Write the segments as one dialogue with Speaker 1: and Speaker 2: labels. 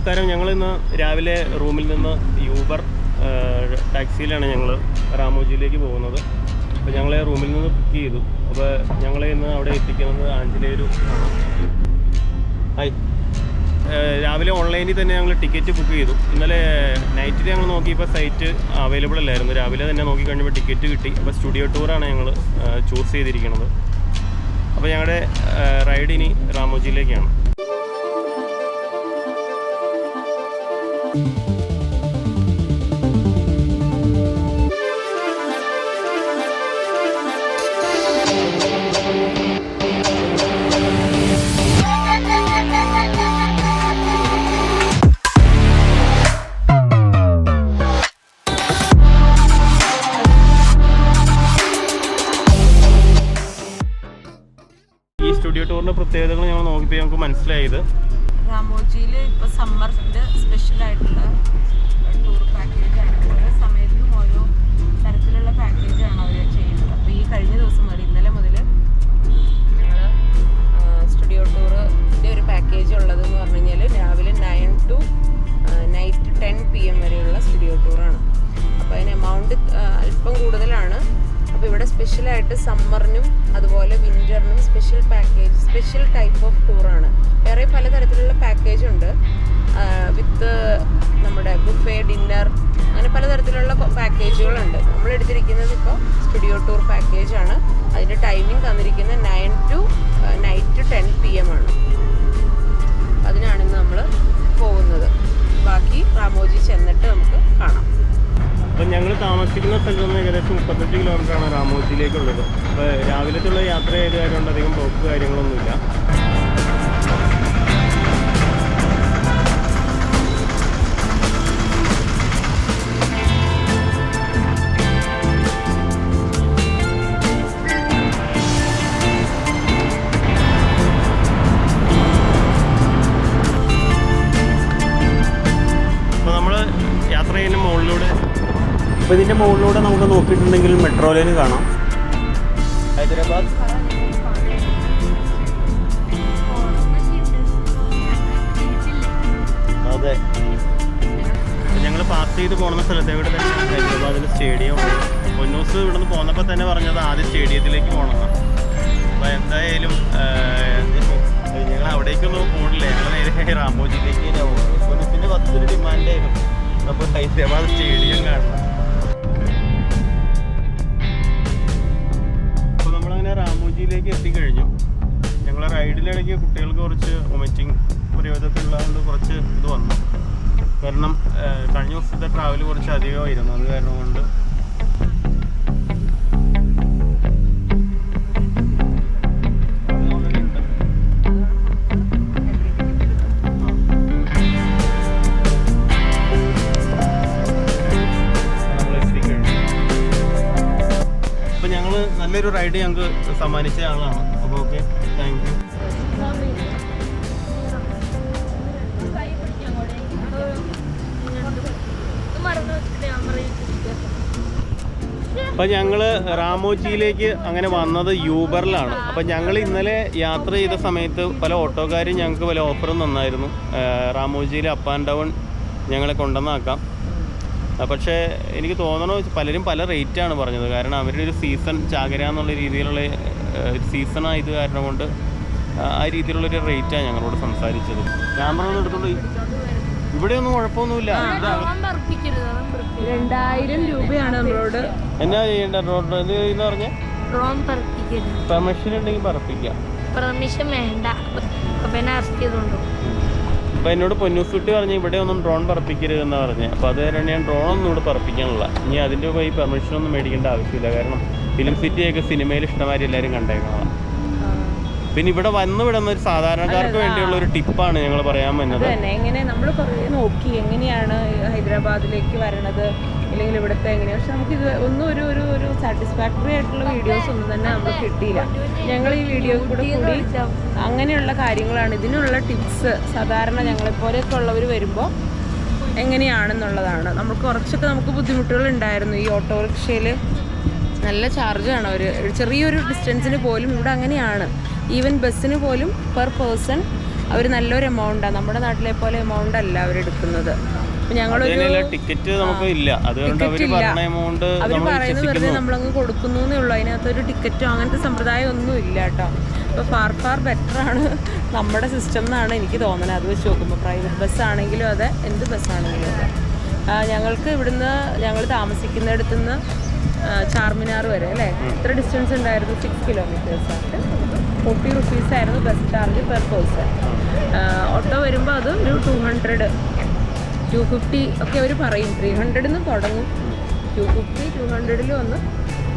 Speaker 1: നമസ്കാരം. ഞങ്ങൾ ഇന്ന് രാവിലെ റൂമിൽ നിന്ന് യൂബർ ടാക്സിയിലാണ് ഞങ്ങൾ റാമോജിയിലേക്ക് പോകുന്നത്. അപ്പോൾ ഞങ്ങളെ റൂമിൽ നിന്ന് പിക്ക് ചെയ്തു. അപ്പോൾ ഞങ്ങളെ ഇന്ന് അവിടെ എത്തിക്കുന്നത് ആഞ്ചലേരു ഹായ് രാവിലെ ഓൺലൈനിൽ തന്നെ ഞങ്ങൾ ടിക്കറ്റ് ബുക്ക് ചെയ്തു. ഇന്നലെ നൈറ്റിൽ ഞങ്ങൾ നോക്കിയപ്പോൾ സൈറ്റ് അവൈലബിൾ അല്ലായിരുന്നു. രാവിലെ തന്നെ നോക്കി കഴിഞ്ഞപ്പോൾ ടിക്കറ്റ് കിട്ടി. അപ്പോൾ സ്റ്റുഡിയോ ടൂറാണ് ഞങ്ങൾ ചൂസ് ചെയ്തിരിക്കുന്നത്. അപ്പോൾ ഞങ്ങളുടെ റൈഡ് ഇനി റാമോജിയിലേക്കാണ്. സ്റ്റുഡിയോ ടൂറിന്റെ പ്രത്യേകതകൾ ഞങ്ങൾ നോക്കിയപ്പോൾ ഞങ്ങൾക്ക് മനസ്സിലായത്
Speaker 2: രാമോജിയിൽ ഇപ്പോൾ സമ്മറിന്റെ സ്പെഷ്യൽ ആയിട്ടുള്ള ടൂർ പാക്കേജാണ് ഓരോ സമയത്തും ഓരോ തരത്തിലുള്ള പാക്കേജാണ് അവർ ചെയ്യുന്നത്. അപ്പോൾ ഈ കഴിഞ്ഞ ദിവസം മുതൽ ഇന്നലെ മുതൽ ഞങ്ങൾ സ്റ്റുഡിയോ ടൂറിന്റെ ഒരു പാക്കേജ് ഉള്ളതെന്ന് പറഞ്ഞു കഴിഞ്ഞാൽ രാവിലെ nine to night ten P M വരെയുള്ള സ്റ്റുഡിയോ ടൂറാണ് അപ്പോൾ അതിന് എമൗണ്ട് അല്പം കൂടുതലാണ്. അപ്പോൾ ഇവിടെ സ്പെഷ്യലായിട്ട് സമ്മറിനും അതുപോലെ വിന്ററിനും special package special type of ടൂറാണ് വേറെ പലതരത്തിലുള്ള പാക്കേജ് ഉണ്ട്. വിത്ത് നമ്മുടെ ബുഫേ ഡിന്നർ അങ്ങനെ പലതരത്തിലുള്ള പാക്കേജുകളുണ്ട് നമ്മൾ എടുത്തിരിക്കുന്നത് ഇപ്പോൾ സ്റ്റുഡിയോ ടൂർ പാക്കേജാണ് അതിന്റെ ടൈമിംഗ് തന്നിരിക്കുന്നത് nine to night ten P M ആണ്. അതിനാണ് നമ്മൾ പോകുന്നത്. ബാക്കി റാമോജി ചെന്നിട്ട് നമുക്ക് കാണാം.
Speaker 1: അപ്പം ഞങ്ങൾ താമസിക്കുന്ന സ്ഥലത്ത് നിന്ന് ഏകദേശം മുപ്പത്തഞ്ച് കിലോമീറ്ററാണ് രാമോജിയിലേക്കുള്ളത്. അപ്പോൾ രാവിലത്തുള്ള യാത്ര ചെയ്ത് കാര്യമുണ്ട് അധികം പോക്ക് കാര്യങ്ങളൊന്നുമില്ല. മെട്രോ ലൈൻ കാണാം. ഹൈദരാബാദ്. അതെ. ഞങ്ങൾ പാസ് ചെയ്ത് പോകുന്ന സ്ഥലത്ത് ഇവിടെ തന്നെ? ഹൈദരാബാദിൽ സ്റ്റേഡിയം ഉണ്ട് പൊന്നൂസ് ഇവിടെ നിന്ന് പോന്നപ്പോൾ തന്നെ പറഞ്ഞത് ആദ്യം സ്റ്റേഡിയത്തിലേക്ക് പോകണമെന്നാണ് അപ്പോൾ എന്തായാലും ഞങ്ങൾ അവിടേക്കൊന്നും പോകണില്ല ഞങ്ങൾ നേരെ റാമോജിയിലേക്ക് പോകുന്നത് പൊന്നൂസിന്റെ പത്തൊരു ഡിമാൻഡായിരുന്നു അപ്പോൾ ഹൈദരാബാദ് സ്റ്റേഡിയം കാണണം. റാമോജിയിലേക്ക് എത്തിക്കഴിഞ്ഞു. ഞങ്ങൾ റൈഡിലിടയ്ക്ക് കുട്ടികൾക്ക് കുറച്ച് വൊമിറ്റിംഗ് ഉള്ളതുകൊണ്ട് കുറച്ച് ഇത് വന്നു. കാരണം കഴിഞ്ഞ ദിവസത്തെ ട്രാവൽ കുറച്ച് അധികമായിരുന്നു. അത് കാരണം കൊണ്ട് നല്ലൊരു റൈഡ് ഞങ്ങൾക്ക് സമ്മാനിച്ച ആളാണ്. അപ്പോൾ ഓക്കെ താങ്ക് യു അപ്പോൾ ഞങ്ങൾ റാമോജിയിലേക്ക് അങ്ങനെ വന്നത് യൂബറിലാണ്. അപ്പോൾ ഞങ്ങൾ ഇന്നലെ യാത്ര ചെയ്ത സമയത്ത് പല ഓട്ടോക്കാരും ഞങ്ങൾക്ക് പല ഓഫറും തന്നായിരുന്നു. റാമോജിയിൽ അപ്പ് ആൻഡ് ഡൗൺ ഞങ്ങളെ കൊണ്ടുവന്നാക്കാം. പക്ഷേ എനിക്ക് തോന്നണു പലരും പല റേറ്റാണ് പറഞ്ഞത്. കാരണം അവരുടെ ഒരു സീസൺ ചാകര എന്നുള്ള രീതിയിലുള്ള സീസൺ ആയത് കാരണം കൊണ്ട് ആ, രീതിയിലുള്ളൊരു റേറ്റാണ് ഞങ്ങളോട് സംസാരിച്ചത്. ക്യാമറ ഒന്നും എടുത്തോണ്ട്. ഇവിടെയൊന്നും കുഴപ്പമൊന്നുമില്ല.
Speaker 2: രണ്ടായിരം രൂപയാണ് നമ്മളോട്.
Speaker 1: എന്നാ ചെയ്യേണ്ട റോഡ്? എന്ന് പറഞ്ഞ?
Speaker 3: ഡ്രോൺ
Speaker 1: പെർമിഷൻ ഉണ്ടെങ്കിൽ പറപ്പിക്കാം.
Speaker 3: പെർമിഷൻ വേണ്ട. പിന്നെ അറസ്റ്റ് ചെയ്തുകൊണ്ടു
Speaker 1: അപ്പോൾ എന്നോട് പൊന്നൂസുട്ടി പറഞ്ഞ് ഇവിടെ ഒന്നും ഡ്രോൺ പറപ്പിക്കരുത് എന്ന് പറഞ്ഞു. അപ്പോൾ അത് കാരണം ഞാൻ ഡ്രോൺ ഒന്നും ഇവിടെ പറപ്പിക്കാനുള്ള ഇനി അതിന്റെ പോയി പെർമിഷൻ ഒന്നും മേടിക്കേണ്ട ആവശ്യമില്ല. കാരണം ഫിലിം സിറ്റിയൊക്കെ സിനിമയിൽ ഇഷ്ടമാതിരി എല്ലാവരും കണ്ടേക്കണം പിന്നെ ഇവിടെ വന്നു വിടുന്ന ഒരു സാധാരണക്കാർക്ക് വേണ്ടിയുള്ള ഒരു ടിപ്പാണ് ഞങ്ങൾ പറയാൻ വന്നത്.
Speaker 2: എങ്ങനെ നമ്മൾ നോക്കി എങ്ങനെയാണ് ഹൈദരാബാദിലേക്ക് വരണത്? അല്ലെങ്കിൽ ഇവിടുത്തെ എങ്ങനെയാണ് പക്ഷെ നമുക്ക് ഇത് ഒന്നും ഒരു ഒരു ഒരു സാറ്റിസ്ഫാക്ടറി ആയിട്ടുള്ള വീഡിയോസ് ഒന്നും തന്നെ നമുക്ക് കിട്ടിയില്ല. ഞങ്ങൾ ഈ വീഡിയോ കൂടെ കൂടി അങ്ങനെയുള്ള കാര്യങ്ങളാണ്. ഇതിനുള്ള ടിപ്സ് സാധാരണ ഞങ്ങളെപ്പോലെയൊക്കെ ഉള്ളവർ വരുമ്പോൾ എങ്ങനെയാണെന്നുള്ളതാണ്. നമുക്ക് കുറച്ചൊക്കെ നമുക്ക് ബുദ്ധിമുട്ടുകൾ ഉണ്ടായിരുന്നു ഈ ഓട്ടോറിക്ഷയിൽ നല്ല ചാർജാണ് അവർ ചെറിയൊരു ഡിസ്റ്റൻസിന് പോലും ഇവിടെ അങ്ങനെയാണ്. ഈവൻ ബസ്സിന് പോലും പെർ പേഴ്സൺ അവർ നല്ലൊരു എമൗണ്ടാണ് നമ്മുടെ നാട്ടിലെ പോലെ എമൗണ്ട് അല്ല അവരെടുക്കുന്നത്
Speaker 1: ടിക്കറ്റ് നമുക്ക് ഇല്ല. അതുകൊണ്ട്
Speaker 2: അവർ.
Speaker 1: പറഞ്ഞ എമൗണ്ട്
Speaker 2: അവർ പറയുന്നത് വെറുതെ നമ്മളങ്ങ് കൊടുക്കുന്നു എന്നേ ഉള്ളൂ. അതിനകത്തൊരു ടിക്കറ്റോ അങ്ങനത്തെ സമ്പ്രദായം ഒന്നും ഇല്ല കേട്ടോ. അപ്പോൾ ഫാർ ഫാർ ബെറ്റർ ആണ് നമ്മുടെ സിസ്റ്റം എന്നാണ് എനിക്ക് തോന്നുന്നത് അത് വെച്ച് നോക്കുമ്പോൾ പ്രൈവറ്റ് ബസ് ആണെങ്കിലും അതെ എന്ത് ബസ്സാണെങ്കിലും അതെ. ഞങ്ങൾക്ക് ഇവിടുന്ന് ഞങ്ങൾ താമസിക്കുന്നിടത്തു നിന്ന് ചാർമിനാർ വരെ അല്ലേ? എത്ര ഡിസ്റ്റൻസ് ഉണ്ടായിരുന്നു സിക്സ് കിലോമീറ്റേഴ്സ് ആയിട്ട്. ഫോർട്ടി റുപ്പീസ് ആയിരുന്നു bus charge per person auto വരുമ്പോൾ അത് ഒരു ടു ഹൺഡ്രഡ് ടു ഫിഫ്റ്റി ഒക്കെ അവർ പറയും. ത്രീ ഹൺഡ്രഡിൽ നിന്ന് തുടങ്ങും ടു ഫിഫ്റ്റി ടു ഹൺഡ്രഡിൽ ഒന്ന്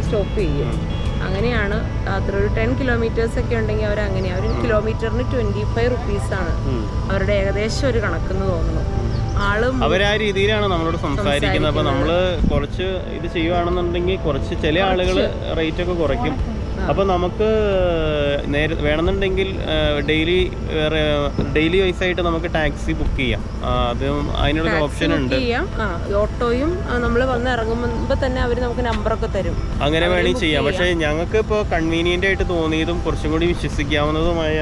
Speaker 2: സ്റ്റോപ്പ് ചെയ്യും. അങ്ങനെയാണ് അത്ര ഒരു ടെൻ കിലോമീറ്റേഴ്സ് ഒക്കെ ഉണ്ടെങ്കിൽ അവർ അങ്ങനെയാണ് ഒരു കിലോമീറ്ററിന് ട്വന്റി ഫൈവ് റുപ്പീസാണ്. അവരുടെ ഏകദേശം ഒരു കണക്കെന്ന് തോന്നുന്നു. ആളും
Speaker 1: അവരാ രീതിയിലാണ് നമ്മളോട് സംസാരിക്കുന്നത്. അപ്പൊ നമ്മൾ കുറച്ച് ഇത് ചെയ്യുവാണെന്നുണ്ടെങ്കിൽ കുറച്ച് ചില ആളുകൾ റേറ്റ് ഒക്കെ കുറയ്ക്കും. അപ്പൊ നമുക്ക് നേരെ വേണമെന്നുണ്ടെങ്കിൽ ഡെയിലി വേറെ ഡെയിലി വൈസ് ആയിട്ട് നമുക്ക് ടാക്സി ബുക്ക് ചെയ്യാം. അതും അതിനുള്ള ഓപ്ഷൻ ഉണ്ട്
Speaker 2: ഓട്ടോയും നമ്മൾ വന്ന് ഇറങ്ങുമ്പോൾ തന്നെ അവർ നമുക്ക് നമ്പറൊക്കെ തരും.
Speaker 1: അങ്ങനെ വേണമെങ്കിൽ ചെയ്യാം. പക്ഷേ ഞങ്ങൾക്ക് ഇപ്പോൾ കൺവീനിയന്റ് ആയിട്ട് തോന്നിയതും കുറച്ചും കൂടി വിശ്വസിക്കാവുന്നതുമായ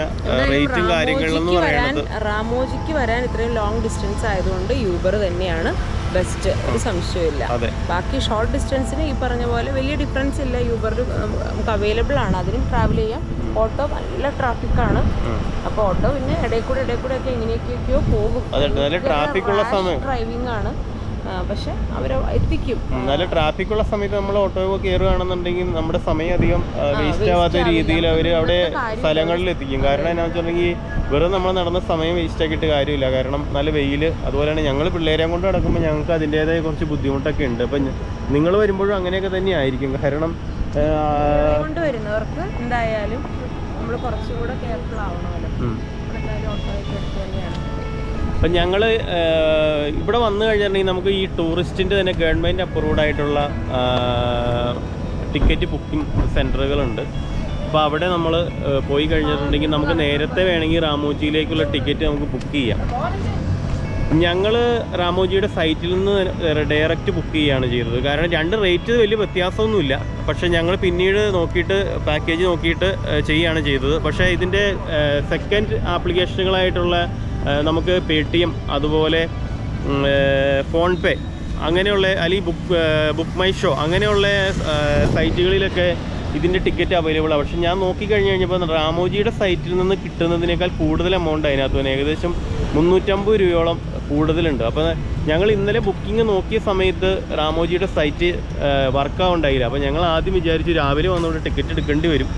Speaker 1: റേറ്റും
Speaker 2: കാര്യങ്ങളിലൊന്നും
Speaker 1: പറയുന്നത്
Speaker 2: റാമോജിക്ക് വരാൻ ഇത്രയും ലോങ് ഡിസ്റ്റൻസ് ആയതുകൊണ്ട് യൂബർ തന്നെയാണ്. ബെസ്റ്റ് ഒരു സംശയമില്ല ബാക്കി ഷോർട്ട് ഡിസ്റ്റൻസിന് ഈ പറഞ്ഞ പോലെ വലിയ ഡിഫറൻസ് ഇല്ല. യൂബർ നമുക്ക് അവൈലബിൾ ആണ്. അതിനും ട്രാവൽ ചെയ്യാം. ഓട്ടോ നല്ല ട്രാഫിക്
Speaker 1: ആണ്.
Speaker 2: അപ്പോൾ ഓട്ടോ പിന്നെ ഇടയിൽ കൂടെ ഇടയിൽ കൂടെ ഒക്കെ എങ്ങനെയൊക്കെയൊക്കെയോ പോകും. ഡ്രൈവിംഗ് ആണ്. പക്ഷെ അവർ എത്തിക്കും.
Speaker 1: നല്ല ട്രാഫിക് ഉള്ള സമയത്ത് നമ്മൾ ഓട്ടോ കയറുകയാണെന്നുണ്ടെങ്കിൽ നമ്മുടെ സമയം അധികം വേസ്റ്റ് ആവാത്ത രീതിയിൽ അവർ അവിടെ സ്ഥലങ്ങളിൽ എത്തിക്കും. കാരണം എന്നാ വെച്ചിട്ടുണ്ടെങ്കിൽ വെറുതെ നമ്മൾ നടന്ന സമയം വേസ്റ്റ് ആക്കിയിട്ട് കാര്യമില്ല. കാരണം നല്ല വെയിൽ അതുപോലെ തന്നെ ഞങ്ങൾ പിള്ളേരെ കൊണ്ട് നടക്കുമ്പോൾ ഞങ്ങൾക്ക് അതിന്റെതായ കുറച്ച് ബുദ്ധിമുട്ടൊക്കെ ഉണ്ട്. അപ്പം നിങ്ങൾ വരുമ്പോഴും അങ്ങനെയൊക്കെ തന്നെ ആയിരിക്കും. കാരണം
Speaker 2: കൊണ്ടുവരുന്നവർക്ക് എന്തായാലും നമ്മൾ കുറച്ചുകൂടെ കെയർഫുൾ ആവണമല്ലോ. ഓട്ടോയൊക്കെ എടുത്ത് തന്നെയാണ്.
Speaker 1: അപ്പം ഞങ്ങൾ ഇവിടെ വന്നു കഴിഞ്ഞിട്ടുണ്ടെങ്കിൽ നമുക്ക് ഈ ടൂറിസ്റ്റിന്റെ തന്നെ ഗവൺമെന്റ് അപ്രൂവ്ഡ് ആയിട്ടുള്ള ടിക്കറ്റ് ബുക്കിംഗ് സെന്ററുകളുണ്ട് അപ്പോൾ അവിടെ നമ്മൾ പോയി കഴിഞ്ഞിട്ടുണ്ടെങ്കിൽ നമുക്ക് നേരത്തെ വേണമെങ്കിൽ റാമോജിയിലേക്കുള്ള ടിക്കറ്റ് നമുക്ക് ബുക്ക് ചെയ്യാം. ഞങ്ങൾ റാമോജിയുടെ സൈറ്റിൽ നിന്ന് ഡയറക്റ്റ് ബുക്ക് ചെയ്യുകയാണ് ചെയ്തത്. കാരണം രണ്ട് റേറ്റ് വലിയ വ്യത്യാസമൊന്നുമില്ല. പക്ഷേ ഞങ്ങൾ പിന്നീട് നോക്കിയിട്ട് പാക്കേജ് നോക്കിയിട്ട് ചെയ്യുകയാണ് ചെയ്തത്. പക്ഷേ ഇതിന്റെ സെക്കൻഡ് ആപ്ലിക്കേഷനുകളായിട്ടുള്ള നമുക്ക് പേ ടി എം അതുപോലെ ഫോൺ പേ അങ്ങനെയുള്ള അല്ലെങ്കിൽ ബുക്ക് ബുക്ക് മൈ ഷോ അങ്ങനെയുള്ള സൈറ്റുകളിലൊക്കെ ഇതിന്റെ ടിക്കറ്റ് അവൈലബിൾ ആണ്. പക്ഷെ ഞാൻ നോക്കി കഴിഞ്ഞ് കഴിഞ്ഞപ്പോൾ റാമോജിയുടെ സൈറ്റിൽ നിന്ന് കിട്ടുന്നതിനേക്കാൾ കൂടുതൽ എമൗണ്ട് അതിനകത്ത് തന്നെ ഏകദേശം മുന്നൂറ്റമ്പത് രൂപയോളം കൂടുതലുണ്ട്. അപ്പോൾ ഞങ്ങൾ ഇന്നലെ ബുക്കിംഗ് നോക്കിയ സമയത്ത് റാമോജിയുടെ സൈറ്റ് വർക്ക് ആവുണ്ടായില്ല. അപ്പോൾ ഞങ്ങൾ ആദ്യം വിചാരിച്ചു രാവിലെ വന്നുകൊണ്ട് ടിക്കറ്റ് എടുക്കേണ്ടി വരും.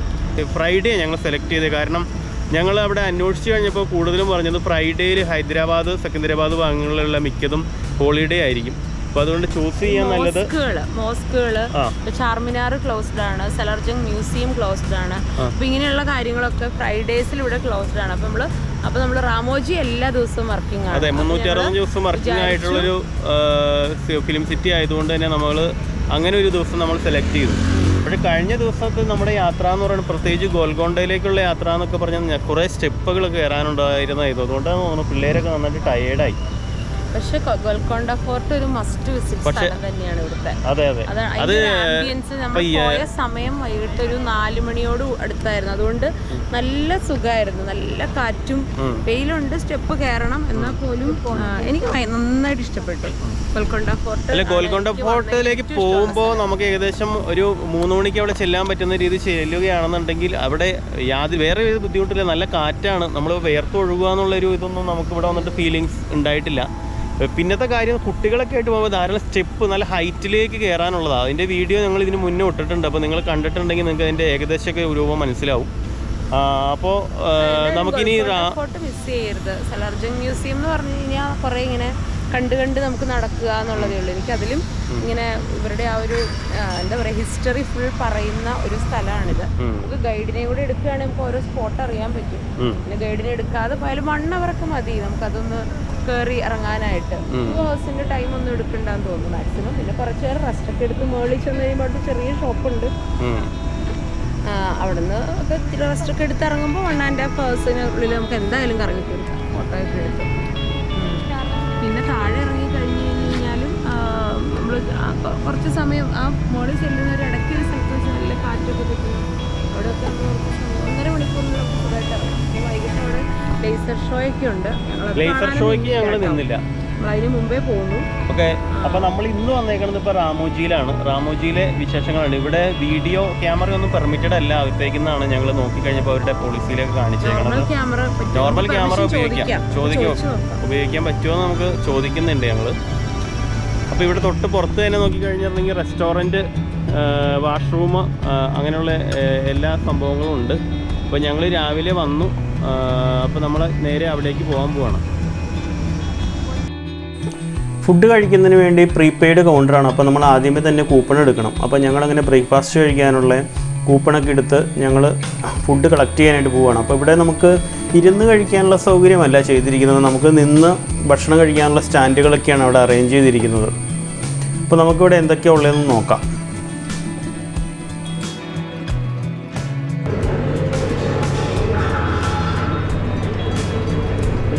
Speaker 1: ഫ്രൈഡേ ഞങ്ങൾ സെലക്ട് ചെയ്തത് കാരണം ഞങ്ങൾ അവിടെ അന്വേഷിച്ച് കഴിഞ്ഞപ്പോൾ കൂടുതലും പറഞ്ഞത് ഫ്രൈഡേയിൽ ഹൈദരാബാദ് സെക്കന്ദരാബാദ് ഭാഗങ്ങളിലുള്ള മിക്കതും ഹോളിഡേ ആയിരിക്കും. അപ്പൊ അതുകൊണ്ട് ചൂസ് ചെയ്യാൻ നല്ലത്
Speaker 2: മോസ്കുകൾ ചാർമിനാർ ക്ലോസ്ഡ് ആണ് സലർജങ് മ്യൂസിയം ക്ലോസ്ഡ് ആണ്. അപ്പൊ ഇങ്ങനെയുള്ള കാര്യങ്ങളൊക്കെ ഫ്രൈഡേസിൽ ഇവിടെ ക്ലോസ്ഡ് ആണ്. അപ്പൊ നമ്മൾ അപ്പൊ നമ്മൾ റാമോജി എല്ലാ ദിവസവും വർക്കിംഗ് ആണ്.
Speaker 1: അതെ മുന്നൂറ്റി അറുപത് ദിവസം വർക്കിംഗ് ആയിട്ടുള്ളൊരു ഫിലിം സിറ്റി ആയതുകൊണ്ട് തന്നെ നമ്മൾ അങ്ങനെ ഒരു ദിവസം നമ്മൾ സെലക്ട് ചെയ്തു. പക്ഷേ കഴിഞ്ഞ ദിവസത്തെ നമ്മുടെ യാത്ര എന്ന് പറയുന്നത് പ്രത്യേകിച്ച് ഗോൽഗോണ്ടയിലേക്കുള്ള യാത്ര എന്നൊക്കെ പറഞ്ഞാൽ കുറേ സ്റ്റെപ്പുകൾ കയറാനുണ്ടായിരുന്നായിരുന്നു അതുകൊണ്ടാണ് തോന്നുന്നു പിള്ളേരൊക്കെ നന്നായിട്ട് ടയേർഡായി
Speaker 2: പക്ഷെ ഗോൽക്കൊണ്ട ഫോർട്ട് ഒരു മസ്റ്റ് വിസിറ്റ് സ്ഥലം തന്നെയാണ് ഇവിടുത്തെ.
Speaker 1: അതെ അതെ.
Speaker 2: അത് ആംബിയൻസ് നമ്മൾ പോയ സമയം വൈകിട്ട് ഒരു നാല് മണിയോട് അടുത്തായിരുന്നു. അതുകൊണ്ട് നല്ല സുഖമായിരുന്നു നല്ല കാറ്റും. വെയിലുണ്ട്. സ്റ്റെപ്പ് കയറണം എന്നാൽ പോലും എനിക്ക് നന്നായിട്ട് ഇഷ്ടപ്പെട്ടു ഗോൽക്കൊണ്ട ഫോർട്ട്.
Speaker 1: അല്ല ഗോൽക്കൊണ്ട ഫോർട്ടിലേക്ക് പോകുമ്പോൾ നമുക്ക് ഏകദേശം ഒരു മൂന്ന് മണിക്ക് അവിടെ ചെല്ലാൻ പറ്റുന്ന രീതി ചെല്ലുകയാണെന്നുണ്ടെങ്കിൽ അവിടെ യാതൊരു വേറെ ഒരു ബുദ്ധിമുട്ടില്ല. നല്ല കാറ്റാണ്. നമ്മൾ വേർത്ത് ഒഴുകുക എന്നുള്ളൊരു ഇതൊന്നും നമുക്ക് ഇവിടെ വന്നിട്ട് ഫീലിങ്സ് ഉണ്ടായിട്ടില്ല. പിന്നത്തെ കാര്യം കുട്ടികളൊക്കെ ആയിട്ട് പോകുമ്പോൾ ധാരാളം സ്റ്റെപ്പ് നല്ല ഹൈറ്റിലേക്ക് കയറാനുള്ളതാണ് അതിന്റെ വീഡിയോ ഞങ്ങൾ ഇതിന് മുന്നേ ഇട്ടിട്ടുണ്ട്. അപ്പോൾ നിങ്ങൾ കണ്ടിട്ടുണ്ടെങ്കിൽ നിങ്ങൾക്ക് അതിന്റെ ഏകദേശമൊക്കെ രൂപം മനസ്സിലാവും. അപ്പോൾ നമുക്കിനി
Speaker 2: മിസ് ചെയ്യരുത്. സലർജൻ മ്യൂസിയം എന്ന് പറഞ്ഞു കഴിഞ്ഞാൽ കുറേ ഇങ്ങനെ കണ്ട് കണ്ട് നമുക്ക് നടക്കുക എന്നുള്ളതേ ഉള്ളൂ. എനിക്ക് അതിലും ഇങ്ങനെ ഇവരുടെ ആ ഒരു എന്താ പറയുക ഹിസ്റ്ററി ഫുൾ പറയുന്ന ഒരു സ്ഥലമാണിത്. നമുക്ക് ഗൈഡിനെ കൂടെ എടുക്കുകയാണെങ്കിൽ നമുക്ക് ഓരോ സ്പോട്ട് അറിയാൻ പറ്റും. പിന്നെ ഗൈഡിനെ എടുക്കാതെ പോയാലും വൺ അവർക്ക് മതി. നമുക്കതൊന്ന് കയറി ഇറങ്ങാനായിട്ട്.
Speaker 1: ഉം.
Speaker 2: ടു ഹവേഴ്സിന്റെ ടൈം ഒന്നും എടുക്കണ്ടെന്ന് തോന്നുന്നു. മാക്സിമം പിന്നെ കുറച്ച് നേരം റെസ്റ്റ് ഒക്കെ എടുത്ത് മേളിൽ ചെന്ന് കഴിയുമ്പോൾ അവിടെ ചെറിയ ഷോപ്പുണ്ട് അവിടുന്ന് ഒക്കെ റെസ്റ്റ് ഒക്കെ എടുത്ത് ഇറങ്ങുമ്പോൾ വൺ ആൻഡ് ഹാഫ് ഹവേഴ്സിനുള്ളിൽ നമുക്ക് എന്തായാലും കറങ്ങി തീർക്കാം. ഒക്കെ എടുത്ത്. നമ്മൾ കുറച്ച് സമയം ആ മോളിൽ ചെല്ലുന്ന ഒരു ഇടയ്ക്ക് ഒരു സ്ഥലത്ത് വെച്ച് നല്ല കാറ്റൊക്കെ കിട്ടും അവിടെയൊക്കെ ഒന്നര മണിക്കൂറിനൊക്കെ സുഖമായിട്ട് പിന്നെ വൈകിട്ട് അവിടെ ലേസർ ഷോയൊക്കെ ഉണ്ട്. ഞങ്ങളത്
Speaker 1: ലേസർ
Speaker 2: കാണാനൊന്നും
Speaker 1: ഷോയ്ക്ക് ഞങ്ങൾ
Speaker 2: കേട്ടോ.
Speaker 1: നിന്നില്ല.
Speaker 2: നമ്മൾ അതിന് മുമ്പേ പോന്നു
Speaker 1: ഓക്കെ. അപ്പൊ നമ്മൾ ഇന്ന് വന്നേക്കുന്നത് ഇപ്പൊ റാമോജിയിലാണ് റാമോജിയിലെ വിശേഷങ്ങളാണ്. ഇവിടെ വീഡിയോ ക്യാമറ ഒന്നും പെർമിറ്റഡ് അല്ല. അകത്തേക്കുന്നാണ് ഞങ്ങൾ നോക്കിക്കഴിഞ്ഞപ്പോൾ അവരുടെ പോളിസിയിലൊക്കെ കാണിച്ചേക്കണത്.
Speaker 2: നോർമൽ ക്യാമറ
Speaker 1: ഉപയോഗിക്കാം. ചോദിക്കാം. ഉപയോഗിക്കാൻ പറ്റുമോ എന്ന് നമുക്ക് ചോദിക്കുന്നുണ്ട് ഞങ്ങൾ അപ്പോൾ ഇവിടെ തൊട്ട് പുറത്ത് തന്നെ നോക്കിക്കഴിഞ്ഞിട്ടുണ്ടെങ്കിൽ റെസ്റ്റോറന്റ് വാഷ്റൂം അങ്ങനെയുള്ള എല്ലാ സംഭവങ്ങളും ഉണ്ട്. അപ്പോൾ ഞങ്ങൾ രാവിലെ വന്നു. അപ്പോൾ നമ്മൾ നേരെ അവിടേക്ക് പോകാൻ പോവാണ്. ഫുഡ് കഴിക്കുന്നതിന് വേണ്ടി പ്രീപെയ്ഡ് കൗണ്ടറാണ് അപ്പോൾ നമ്മൾ ആദ്യമേ തന്നെ കൂപ്പൺ എടുക്കണം. അപ്പോൾ ഞങ്ങളങ്ങനെ ബ്രേക്ക്ഫാസ്റ്റ് കഴിക്കാനുള്ള കൂപ്പണൊക്കെ എടുത്ത് ഞങ്ങൾ ഫുഡ് കളക്ട് ചെയ്യാനായിട്ട് പോവുകയാണ് അപ്പോൾ ഇവിടെ നമുക്ക് ഇരുന്ന് കഴിക്കാനുള്ള സൗകര്യമല്ല ചെയ്തിരിക്കുന്നത്. നമുക്ക് നിന്ന് ഭക്ഷണം കഴിക്കാനുള്ള സ്റ്റാൻഡുകളൊക്കെയാണ് അവിടെ അറേഞ്ച് ചെയ്തിരിക്കുന്നത്. അപ്പോൾ നമുക്കിവിടെ എന്തൊക്കെയാണ് ഉള്ളതെന്ന് നോക്കാം.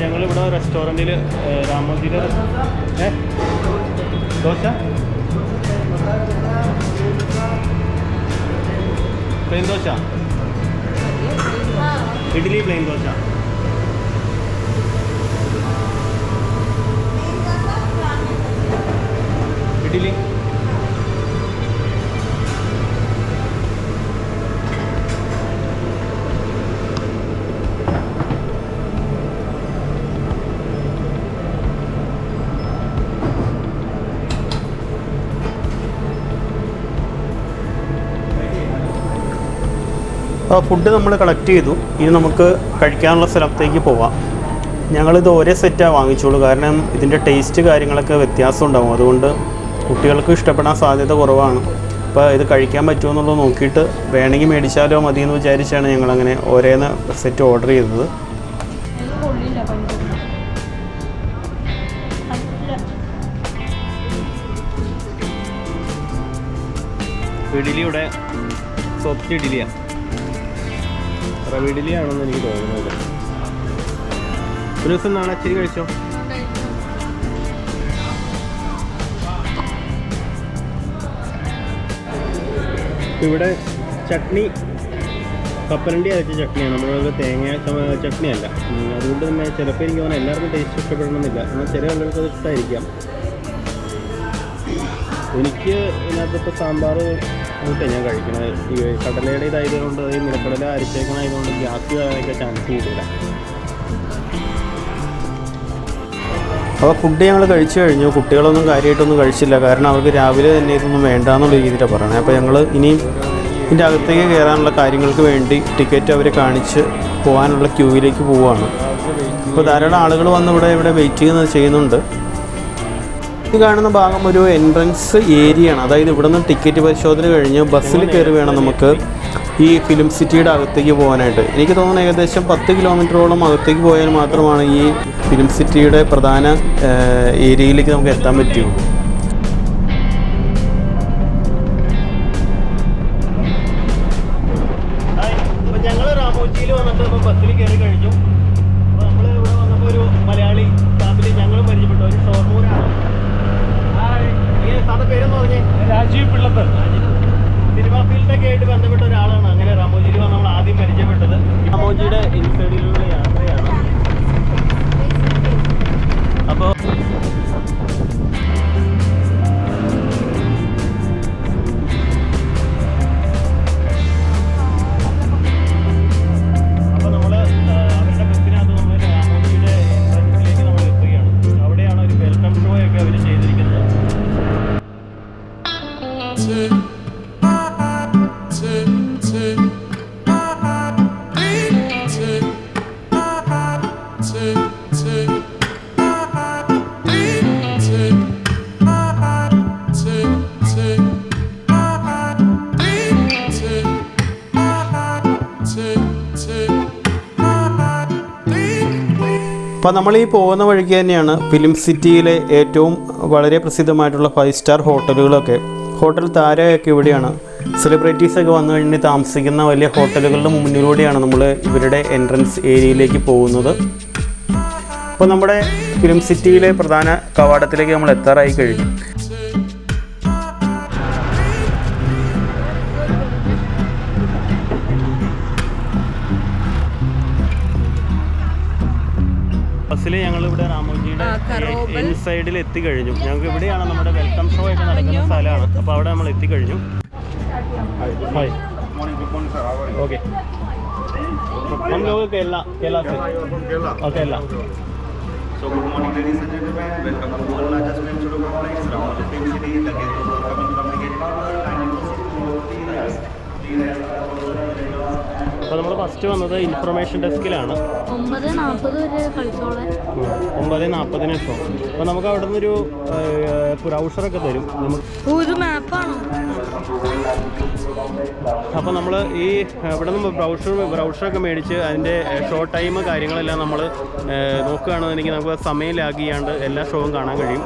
Speaker 1: ഞങ്ങളിവിടെ റെസ്റ്റോറന്റിൽ രാമോജിയുടെ dosa? Plain dosa idli plain dosa idli food നമ്മൾ കളക്ട് ചെയ്തു. ഇനി നമുക്ക് കഴിക്കാനുള്ള സ്ഥലത്തേക്ക് പോവാം. ഞങ്ങളിത് ഒരേ സെറ്റാണ് വാങ്ങിച്ചോളൂ. കാരണം ഇതിന്റെ ടേസ്റ്റ് കാര്യങ്ങളൊക്കെ വ്യത്യാസം ഉണ്ടാവും. അതുകൊണ്ട് കുട്ടികൾക്ക് ഇഷ്ടപ്പെടാൻ സാധ്യത കുറവാണ്. അപ്പോൾ ഇത് കഴിക്കാൻ പറ്റുമോ എന്നുള്ളത് നോക്കിയിട്ട് വേണമെങ്കിൽ മേടിച്ചാലോ മതി എന്ന് വിചാരിച്ചാണ് ഞങ്ങളങ്ങനെ ഒരേന്ന് സെറ്റ് ഓർഡർ ചെയ്തത്. ഇഡ്ഡലിയുടെ സോഫ്റ്റ് ഇഡ്ഡലിയാണ് റവ ഇഡ്ഡലിയാണെന്ന് എനിക്ക് തോന്നുന്നത്. ഒരു ദിവസം നാളെ അച്ചിരി കഴിച്ചോ? ഇവിടെ ചട്നി കപ്പലണ്ടി അരച്ച ചട്നിയാണ്. നമ്മളുടെ തേങ്ങ ചട്നി ചട്നിയല്ല. അതുകൊണ്ട് തന്നെ ചിലപ്പോൾ എനിക്ക് തോന്നുന്നു എല്ലാവർക്കും ടേസ്റ്റ് ഇഷ്ടപ്പെടണമെന്നില്ല. എന്നാൽ ചില ആളുകൾക്ക് അത് ഇഷ്ടമായിരിക്കാം എനിക്ക് ഇതിനകത്തിപ്പോൾ സാമ്പാർ കൂട്ടെ ഞാൻ കഴിക്കുന്നത് ഈ കടലയുടെ ഇതായതുകൊണ്ട് ഈ നിലക്കടല അരിച്ചേക്കണായതുകൊണ്ട് ഗ്യാസ് കയറാനൊക്കെ ചാൻസ് കൂടുതല അപ്പോൾ ഫുഡ് ഞങ്ങൾ കഴിച്ചു കഴിഞ്ഞു. കുട്ടികളൊന്നും കാര്യമായിട്ടൊന്നും കഴിച്ചില്ല. കാരണം അവർക്ക് രാവിലെ തന്നെ ഇതൊന്നും വേണ്ട എന്നുള്ള രീതിയിലാണ് പറയുന്നത് അപ്പോൾ ഞങ്ങൾ ഇനിയും ഇതിന്റെ അകത്തേക്ക് കയറാനുള്ള കാര്യങ്ങൾക്ക് വേണ്ടി ടിക്കറ്റ് അവരെ കാണിച്ച് പോകാനുള്ള ക്യൂവിലേക്ക് പോവുകയാണ് അപ്പോൾ ധാരാളം ആളുകൾ വന്ന് ഇവിടെ ഇവിടെ വെയിറ്റിംഗ് ചെയ്യുന്നുണ്ട്. ഈ കാണുന്ന ഭാഗം ഒരു എൻട്രൻസ് ഏരിയ ആണ് അതായത് ഇവിടെ നിന്ന് ടിക്കറ്റ് പരിശോധന കഴിഞ്ഞ് ബസ്സിൽ കയറി വേണം നമുക്ക് ഈ ഫിലിം സിറ്റിയുടെ അകത്തേക്ക് പോകാനായിട്ട്. എനിക്ക് തോന്നുന്നു ഏകദേശം പത്ത് കിലോമീറ്ററോളം അകത്തേക്ക് പോയാൽ മാത്രമാണ് ഈ ഫിലിം സിറ്റിയുടെ പ്രധാന ഏരിയയിലേക്ക് നമുക്ക് എത്താൻ പറ്റുള്ളൂ അപ്പോൾ നമ്മൾ ഈ പോകുന്ന വഴിക്ക് തന്നെയാണ് ഫിലിം സിറ്റിയിലെ ഏറ്റവും വളരെ പ്രസിദ്ധമായിട്ടുള്ള ഫൈവ് സ്റ്റാർ ഹോട്ടലുകളൊക്കെ. ഹോട്ടൽ താരയൊക്കെ ഇവിടെയാണ്. സെലിബ്രിറ്റീസ് ഒക്കെ വന്നു കഴിഞ്ഞ് താമസിക്കുന്ന വലിയ ഹോട്ടലുകളുടെ മുന്നിലൂടെയാണ് നമ്മൾ ഇവരുടെ എൻട്രൻസ് ഏരിയയിലേക്ക് പോകുന്നത്. അപ്പോൾ നമ്മുടെ ഫിലിം സിറ്റിയിലെ പ്രധാന കവാടത്തിലേക്ക് നമ്മൾ എത്താറായി കഴിഞ്ഞു. ഇവിടെ രാമോജിയുടെ
Speaker 2: ആ, കറോബൽ.
Speaker 1: ഇൻസൈഡിൽ എത്തിക്കഴിഞ്ഞു ഞങ്ങൾക്ക് ഇവിടെയാണ് നമ്മുടെ വെൽക്കം ഷോ ഒക്കെ നടക്കുന്ന സ്ഥലമാണ് അപ്പോൾ അവിടെ നമ്മൾ എത്തിക്കഴിഞ്ഞു ഹായ് ഓക്കെ हम लोग केरला केरला से और Kerala
Speaker 4: So good morning ladies and gentlemen, welcome to All Adjustment Cholo Complex, Ramoji Film City, the gate is coming
Speaker 1: അപ്പോൾ നമ്മൾ ഫസ്റ്റ് വന്നത് ഇൻഫർമേഷൻ ഡെസ്കിലാണ്
Speaker 3: ഒമ്പത് നാൽപ്പത് വരെ കളിച്ചോളാം.
Speaker 1: നാൽപ്പതിന് എത്തും അപ്പോൾ നമുക്ക് അവിടെ നിന്നൊരു ബ്രൗസറൊക്കെ തരും. നമുക്ക് അപ്പോൾ നമ്മൾ ഈ ഇവിടെ നിന്ന് ബ്രൗഷർ ബ്രൗഷറൊക്കെ മേടിച്ച് അതിന്റെ ഷോ ടൈം കാര്യങ്ങളെല്ലാം നമ്മൾ നോക്കുകയാണെന്നുണ്ടെങ്കിൽ നമുക്ക് സമയം ലാഗ് ചെയ്യാണ്ട് എല്ലാ ഷോയും കാണാൻ കഴിയും.